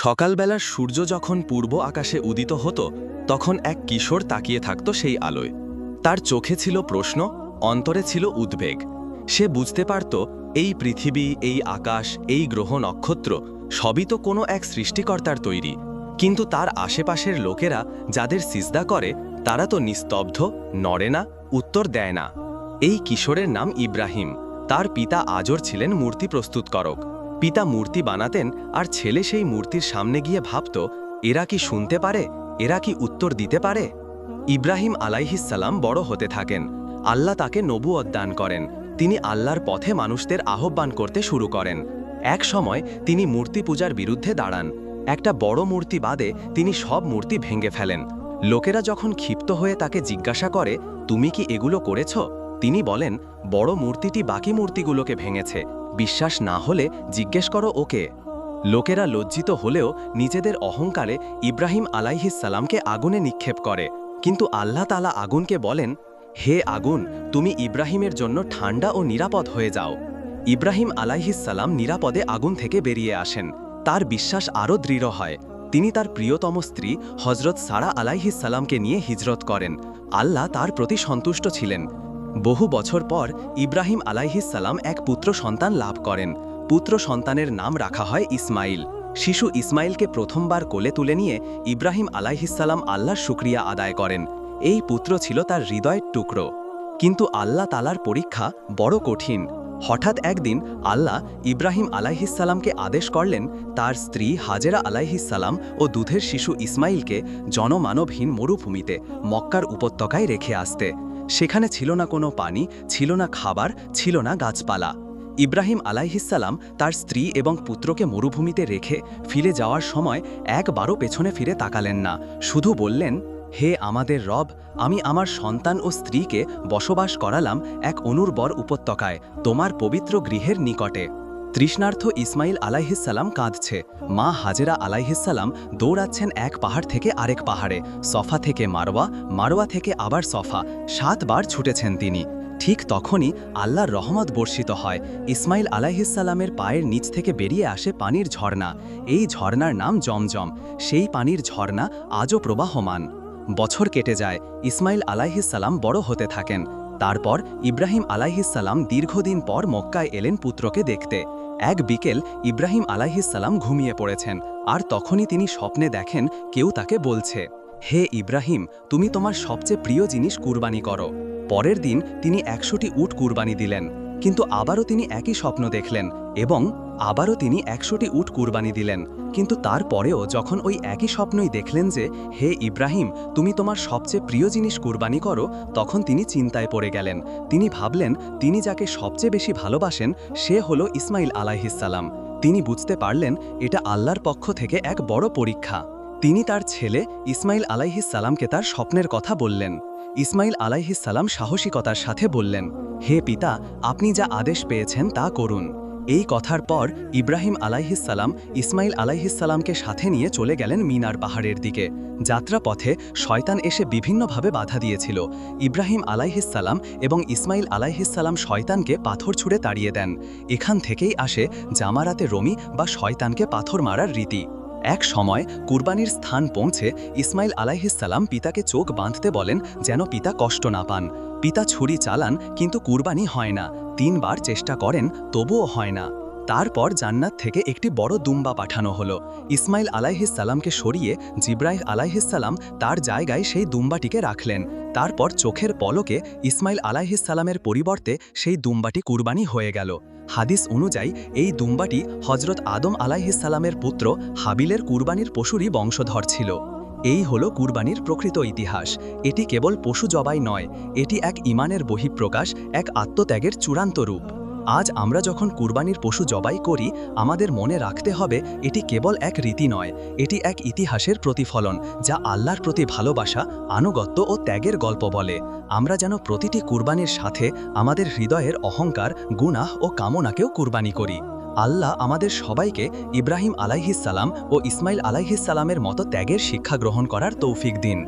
সকালবেলার সূর্য যখন পূর্ব আকাশে উদিত হতো, তখন এক কিশোর তাকিয়ে থাকত সেই আলোয়। তার চোখে ছিল প্রশ্ন, অন্তরে ছিল উদ্বেগ। সে বুঝতে পারত, এই পৃথিবী, এই আকাশ, এই গ্রহ নক্ষত্র সবই তো কোনো এক সৃষ্টিকর্তার তৈরি। কিন্তু তার আশেপাশের লোকেরা যাদের সিজদা করে, তারা তো নিস্তব্ধ, নড়ে না, উত্তর দেয় না। এই কিশোরের নাম ইব্রাহিম। তার পিতা আজর ছিলেন মূর্তি প্রস্তুতকরক। পিতা মূর্তি বানাতেন আর ছেলে সেই মূর্তির সামনে গিয়ে ভাবত, এরা কি শুনতে পারে? এরা কি উত্তর দিতে পারে? ইব্রাহিম আলাইহিসাল্লাম বড় হতে থাকেন। আল্লাহ তাকে নবুয়ত দান করেন। তিনি আল্লাহর পথে মানুষদের আহ্বান করতে শুরু করেন। এক সময় তিনি মূর্তি পূজার বিরুদ্ধে দাঁড়ান। একটা বড় মূর্তি বাদে তিনি সব মূর্তি ভেঙে ফেলেন। লোকেরা যখন ক্ষিপ্ত হয়ে তাকে জিজ্ঞাসা করে, তুমি কি এগুলো করেছ? তিনি বলেন, বড় মূর্তিটি বাকি মূর্তিগুলোকে ভেঙেছে। বিশ্বাস না হলে জিজ্ঞেস করো ওকে। লোকেরা লজ্জিত হলেও নিজেদের অহংকারে ইব্রাহিম আলাইহিসাল্লামকে আগুনে নিক্ষেপ করে। কিন্তু আল্লাহ তালা আগুনকে বলেন, হে আগুন, তুমি ইব্রাহিমের জন্য ঠান্ডা ও নিরাপদ হয়ে যাও। ইব্রাহিম আলাইহিসাল্লাম নিরাপদে আগুন থেকে বেরিয়ে আসেন। তার বিশ্বাস আরও দৃঢ় হয়। তিনি তার প্রিয়তম স্ত্রী হজরত সারা আলাইহিসাল্লামকে নিয়ে হিজরত করেন। আল্লাহ তার প্রতি সন্তুষ্ট ছিলেন। বহু বছর পর ইব্রাহিম আলাইহিসাল্লাম এক পুত্র সন্তান লাভ করেন। পুত্র সন্তানের নাম রাখা হয় ইসমাইল। শিশু ইসমাইলকে প্রথমবার কোলে তুলে নিয়ে ইব্রাহিম আলাইহিসাল্লাম আল্লাহর শুক্রিয়া আদায় করেন। এই পুত্র ছিল তার হৃদয়ের টুকরো। কিন্তু আল্লাহ তালার পরীক্ষা বড় কঠিন। হঠাৎ একদিন আল্লাহ ইব্রাহিম আলাইহিসাল্লামকে আদেশ করলেন, তার স্ত্রী হাজেরা আলাইহিসাল্লাম ও দুধের শিশু ইসমাইলকে জনমানবহীন মরুভূমিতে, মক্কার উপত্যকায় রেখে আসতে। সেখানে ছিল না কোনো পানি, ছিল না খাবার, ছিল না গাছপালা। ইব্রাহিম আলাইহিসাল্লাম তার স্ত্রী এবং পুত্রকে মরুভূমিতে রেখে ফিরে যাওয়ার সময় একবারও পেছনে ফিরে তাকালেন না। শুধু বললেন, হে আমাদের রব, আমি আমার সন্তান ও স্ত্রীকে বসবাস করালাম এক অনুর্বর উপত্যকায়, তোমার পবিত্র গৃহের নিকটে। তৃষ্ণার্থ ইসমাইল আলাইহিসাল্লাম কাঁদছে। মা হাজেরা আলাইহিসাল্লাম দৌড়াচ্ছেন এক পাহাড় থেকে আরেক পাহাড়ে। সফা থেকে মারোয়া মারোয়া থেকে আবার সফা। সাতবার ছুটেছেন তিনি। ঠিক তখনই আল্লাহর রহমত বর্ষিত হয়। ইসমাইল আলাইহিসাল্লামের পায়ের নিচ থেকে বেরিয়ে আসে পানির ঝর্ণা। এই ঝর্ণার নাম জমজম। সেই পানির ঝর্ণা আজও প্রবাহমান। বছর কেটে যায়। ইসমাইল আলাইহিসাল্লাম বড় হতে থাকেন। তারপর ইব্রাহিম আলাইহিসাল্লাম দীর্ঘদিন পর মক্কায় এলেন পুত্রকে দেখতে। এক বিকেল ইব্রাহিম আলাইহিসাল্লাম ঘুমিয়ে পড়েছেন, আর তখনই তিনি স্বপ্নে দেখেন কেউ তাকে বলছে, হে ইব্রাহিম, তুমি তোমার সবচেয়ে প্রিয় জিনিস কুরবানি করো। পরের দিন তিনি একশোটি উট কুরবানি দিলেন। কিন্তু আবারও তিনি একই স্বপ্ন দেখলেন এবং আবারও তিনি একশোটি উট কুরবানি দিলেন। কিন্তু তারপরেও যখন ওই একই স্বপ্নই দেখলেন যে, হে ইব্রাহিম, তুমি তোমার সবচেয়ে প্রিয় জিনিস কুরবানি করো, তখন তিনি চিন্তায় পড়ে গেলেন। তিনি ভাবলেন, তিনি যাকে সবচেয়ে বেশি ভালোবাসেন, সে হলো ইসমাইল আলাইহিসাল্লাম তিনি বুঝতে পারলেন, এটা আল্লাহর পক্ষ থেকে এক বড় পরীক্ষা। তিনি তার ছেলে ইসমাইল আলাইহিসাল্লামকে তার স্বপ্নের কথা বললেন। ইসমাইল আলাইহিসাল্লাম সাহসিকতার সাথে বললেন, হে পিতা, আপনি যা আদেশ পেয়েছেন তা করুন। এই কথার পর ইব্রাহিম আলাইহিসাল্লাম ইসমাইল আলাইহিসাল্লামকে সাথে নিয়ে চলে গেলেন মিনার পাহাড়ের দিকে। যাত্রাপথে শয়তান এসে বিভিন্নভাবে বাধা দিয়েছিল। ইব্রাহিম আলাইহিসাল্লাম এবং ইসমাইল আলাইহিসাল্লাম শয়তানকে পাথর ছুঁড়ে তাড়িয়ে দেন। এখান থেকেই আসে জামারাতে রমি বা শয়তানকে পাথর মারার রীতি। এক সময় কুরবানির স্থান পৌঁছে ইসমাইল আলাইহিসাল্লাম পিতাকে চোখ বাঁধতে বলেন যেন পিতা কষ্ট না পান। পিতা ছুরি চালান, কিন্তু কুরবানি হয় না। তিনবার চেষ্টা করেন, তবুও হয় না। তারপর জান্নাত থেকে একটি বড় দুম্বা পাঠানো হলো। ইসমাইল আলাইহিসাল্লামকে সরিয়ে জিব্রাইল আলাইহিসাল্লাম তার জায়গায় সেই দুম্বাটিকে রাখলেন। তারপর চোখের পলকে ইসমাইল আলাইহিসাল্লামের পরিবর্তে সেই দুম্বাটি কুরবানি হয়ে গেল। হাদিস অনুযায়ী, এই দুম্বাটি হজরত আদম আলাইহিসাল্লামের পুত্র হাবিলের কুরবানির পশুরই বংশধর ছিল। এই হলো কুরবানির প্রকৃত ইতিহাস। এটি কেবল পশু জবাই নয়, এটি এক ইমানের বহিঃপ্রকাশ, এক আত্মত্যাগের চূড়ান্ত রূপ। আজ আমরা যখন কুরবানির পশু জবাই করি, আমাদের মনে রাখতে হবে এটি কেবল এক রীতি নয়, এটি এক ইতিহাসের প্রতিফলন, যা আল্লাহর প্রতি ভালোবাসা, আনুগত্য ও ত্যাগের গল্প বলে। আমরা যেন প্রতিটি কুরবানির সাথে আমাদের হৃদয়ের অহংকার, গুনাহ ও কামনাকেও কুরবানি করি। আল্লাহ আমাদের সবাইকে ইব্রাহিম আলাইহিসাল্লাম ও ইসমাইল আলাইহিসাল্লামের মতো ত্যাগের শিক্ষা গ্রহণ করার তৌফিক দিন।